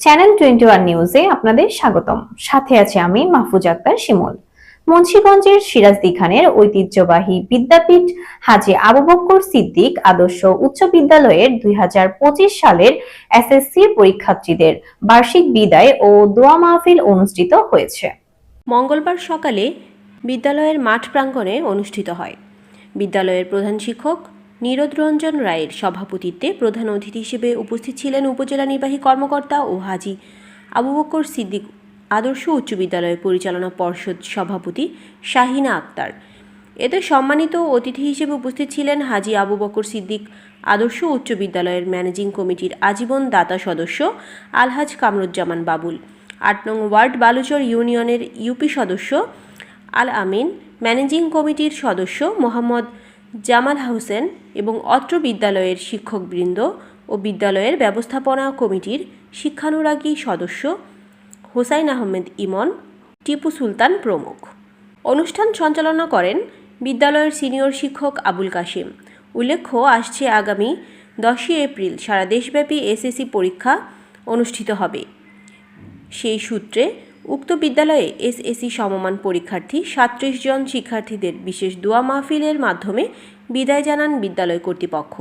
Channel twenty one নিউজে আপনাদের স্বাগতম। সাথে আছে আমি মাহফুজ আক্তার শিমুল। মুন্সীগঞ্জের সিরাজদি খানের ঐতিহ্যবাহী বিদ্যাপীঠ হাজী আবু সিদ্দিক আদর্শ উচ্চ বিদ্যালয়ের দুই হাজার পঁচিশ সালের এসএসসি পরীক্ষার্থীদের বার্ষিক বিদায় ও দোয়া মাহফিল অনুষ্ঠিত হয়েছে। মঙ্গলবার সকালে বিদ্যালয়ের মাঠ প্রাঙ্গণে অনুষ্ঠিত হয়। বিদ্যালয়ের প্রধান শিক্ষক নীরদ রঞ্জন রায়ের সভাপতিত্বে প্রধান অতিথি হিসেবে উপস্থিত ছিলেন উপজেলা নির্বাহী কর্মকর্তা ও হাজি আবু বকর সিদ্দিক, আদর্শ উচ্চ বিদ্যালয় পরিচালনা পর্ষদ সভাপতি শাহিনা আক্তার। এতে সম্মানিত অতিথি হিসেবে উপস্থিত ছিলেন হাজি আবু বকর সিদ্দিক, আদর্শ উচ্চ বিদ্যালয়ের ম্যানেজিং কমিটির আজীবন দাতা সদস্য আলহাজ কামরুজ্জামান বাবুল, আট নং ওয়ার্ড বালুচর ইউনিয়নের ইউপি সদস্য আল আমিন, ম্যানেজিং কমিটির সদস্য মোহাম্মদ জামাল হোসেন এবং অত্র বিদ্যালয়ের শিক্ষকবৃন্দ ও বিদ্যালয়ের ব্যবস্থাপনা কমিটির শিক্ষানুরাগী সদস্য হোসাইন আহমেদ ইমন, টিপু সুলতান প্রমুখ। অনুষ্ঠান সঞ্চালনা করেন বিদ্যালয়ের সিনিয়র শিক্ষক আবুল কাশিম। উল্লেখ্য, আসছে আগামী দশই এপ্রিল সারা দেশব্যাপী এসএসসি পরীক্ষা অনুষ্ঠিত হবে। সেই সূত্রে উক্ত বিদ্যালয়ে এসএসসি সমমান পরীক্ষার্থী সাত্রিশ জন শিক্ষার্থীদের বিশেষ দোয়া মাহফিলের মাধ্যমে বিদায় জানান বিদ্যালয় কর্তৃপক্ষ।